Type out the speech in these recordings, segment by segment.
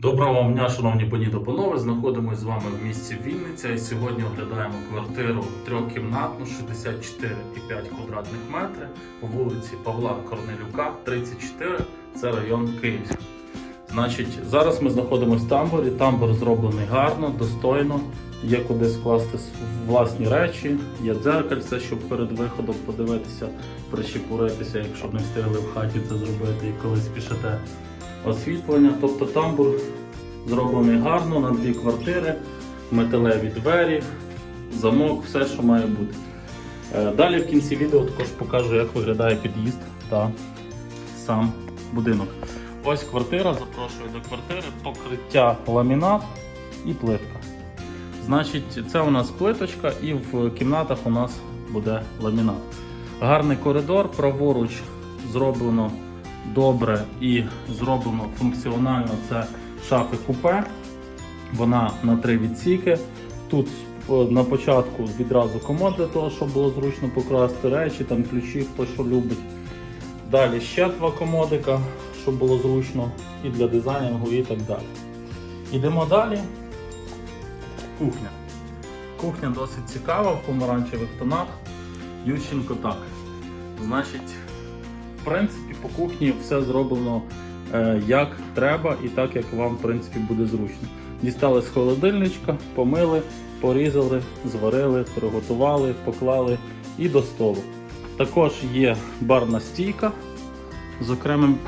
Доброго вам дня, шановні пані та панове. Знаходимося з вами в місті Вінниця і сьогодні оглядаємо квартиру трьохкімнатну 64,5 квадратних метрів по вулиці Павла Корнелюка, 34. Це район Київський. Значить, зараз ми знаходимося в тамбурі. Тамбур зроблений гарно, достойно. Є куди скласти власні речі, є дзеркальце, щоб перед виходом подивитися, прищепуритися, якщо не встигли в хаті це зробити і коли спішите освітлення. Тобто тамбур зроблений гарно на дві квартири, металеві двері, замок, все, що має бути. Е, Далі в кінці відео також покажу, як виглядає під'їзд та сам будинок. Ось квартира, запрошую до квартири, покриття ламінат і плитка. Значить, це у нас плиточка, і в кімнатах у нас буде ламінат. Гарний коридор, праворуч зроблено добре і зроблено функціонально. Це шафи купе. Вона на три відсіки. Тут е, на початку відразу комод для того, щоб було зручно покласти речі, там ключі, хто що любить. Далі ще два комодика, щоб було зручно і для дизайнінгу, і так далі. Йдемо далі. Кухня. Кухня досить цікава в помаранчевих тонах. Ющенко так. Значить, в принципі, по кухні все зроблено е, як треба і так, як вам в принципі буде зручно. Дістали з холодильничка, помили, порізали, зварили, приготували, поклали і до столу. Також є барна стійка з окремим,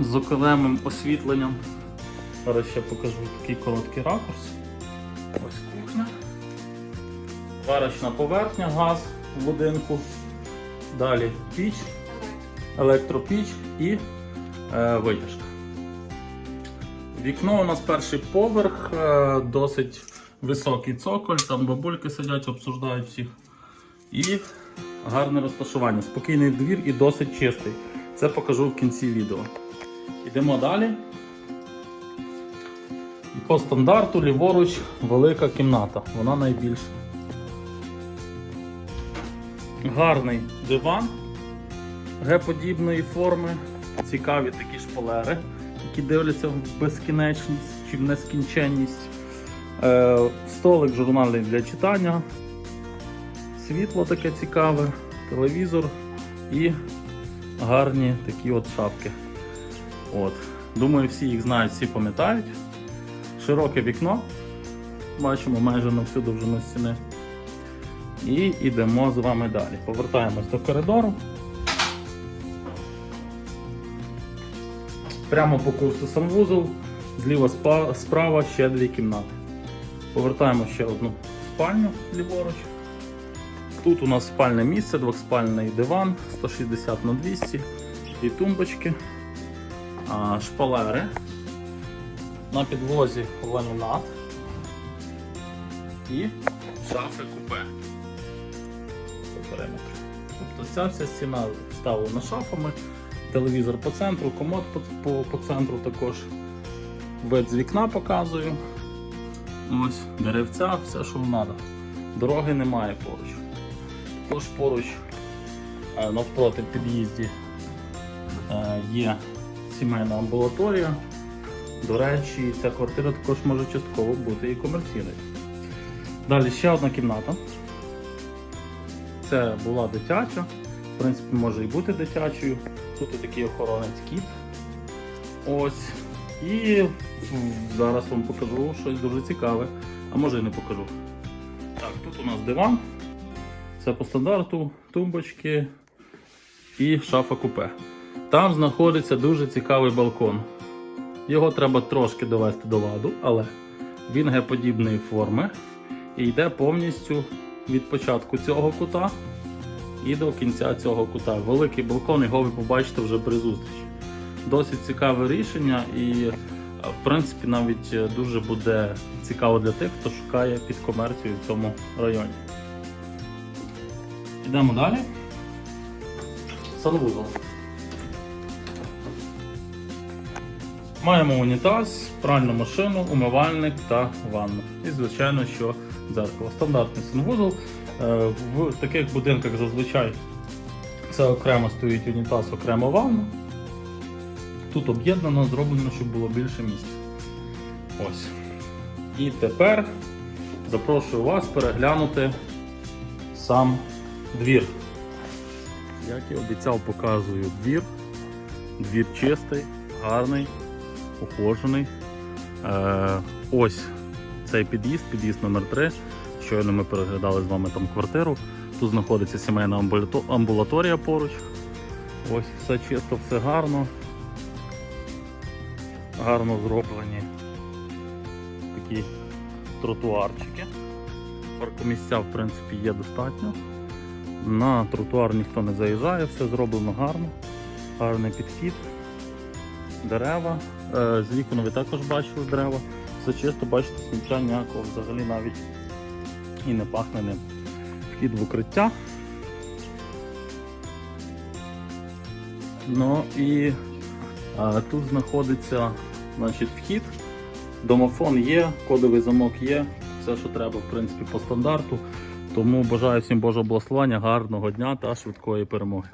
з окремим освітленням. Зараз ще покажу такий короткий ракурс. Ось кухня. Варочна поверхня, газ в будинку. Далі піч, електропіч і е, витяжка. Вікно у нас перший поверх, е, досить високий цоколь, там бабульки сидять, обсуждають всіх. І гарне розташування. Спокійний двір і досить чистий. Це покажу в кінці відео. Йдемо далі. І по стандарту ліворуч велика кімната. Вона найбільша. Гарний диван Г-подібної форми, цікаві такі шпалери, які дивляться в безкінечність чи в нескінченність. Е, столик журнальний для читання, світло таке цікаве, телевізор і гарні такі от шапки. От. Думаю, всі їх знають, всі пам'ятають. Широке вікно. Бачимо майже на всю довжину стіни. І йдемо з вами далі. Повертаємось до коридору. Прямо по курсу санвузол, зліва справа ще дві кімнати. Повертаємо ще одну спальню ліворуч. Тут у нас спальне місце, двохспальний диван 160 на 200, і тумбочки, шпалери. На підлозі ламінат і шафи купе по периметру. Тобто ця вся стіна вставлена шафами, телевізор по центру, комод по, по, по центру також. Вид з вікна показую. Ось, деревця, все, що треба. Дороги немає поруч. Також поруч е, навпроти під'їзді е, є сімейна амбулаторія. До речі, ця квартира також може частково бути і комерційною. Далі ще одна кімната. Це була дитяча, в принципі, може і бути дитячою. Тут такий охоронець кіт. Ось. І зараз вам покажу щось дуже цікаве, а може і не покажу. Так, тут у нас диван. Це по стандарту тумбочки і шафа купе. Там знаходиться дуже цікавий балкон. Його треба трошки довести до ладу, але він Г-подібної форми і йде повністю від початку цього кута і до кінця цього кута. Великий балкон, його ви побачите вже при зустрічі. Досить цікаве рішення і, е, в принципі, навіть е, дуже буде цікаво для тих, хто шукає під комерцію в цьому районі. Йдемо далі. Санвузол. Маємо унітаз, пральну машину, умивальник та ванну. І, звичайно, що дзеркало. Стандартний санвузол. Е, В таких будинках зазвичай це окремо стоїть унітаз, окремо ванна. Тут об'єднано, зроблено, щоб було більше місця. Ось. І тепер запрошую вас переглянути сам двір. Як і обіцяв, показую двір. Двір чистий, гарний, ухожений. Е, ось цей під'їзд, під'їзд номер 3 Щойно ми переглядали з вами там квартиру. Тут знаходиться сімейна амбулаторія поруч. Ось все чисто, все гарно. Гарно зроблені такі тротуарчики. Паркомісця, в принципі, є достатньо. На тротуар ніхто не заїжджає, все зроблено гарно, гарний підхід, дерева. Е, З вікон ви також бачили дерева. Все чисто, бачите, сміття ніякого взагалі навіть і не пахне ним. Вхід в укриття. Ну і а, тут знаходиться значить, вхід. Домофон є, кодовий замок є, все, що треба, в принципі, по стандарту. Тому бажаю всім Божого благословення, гарного дня та швидкої перемоги.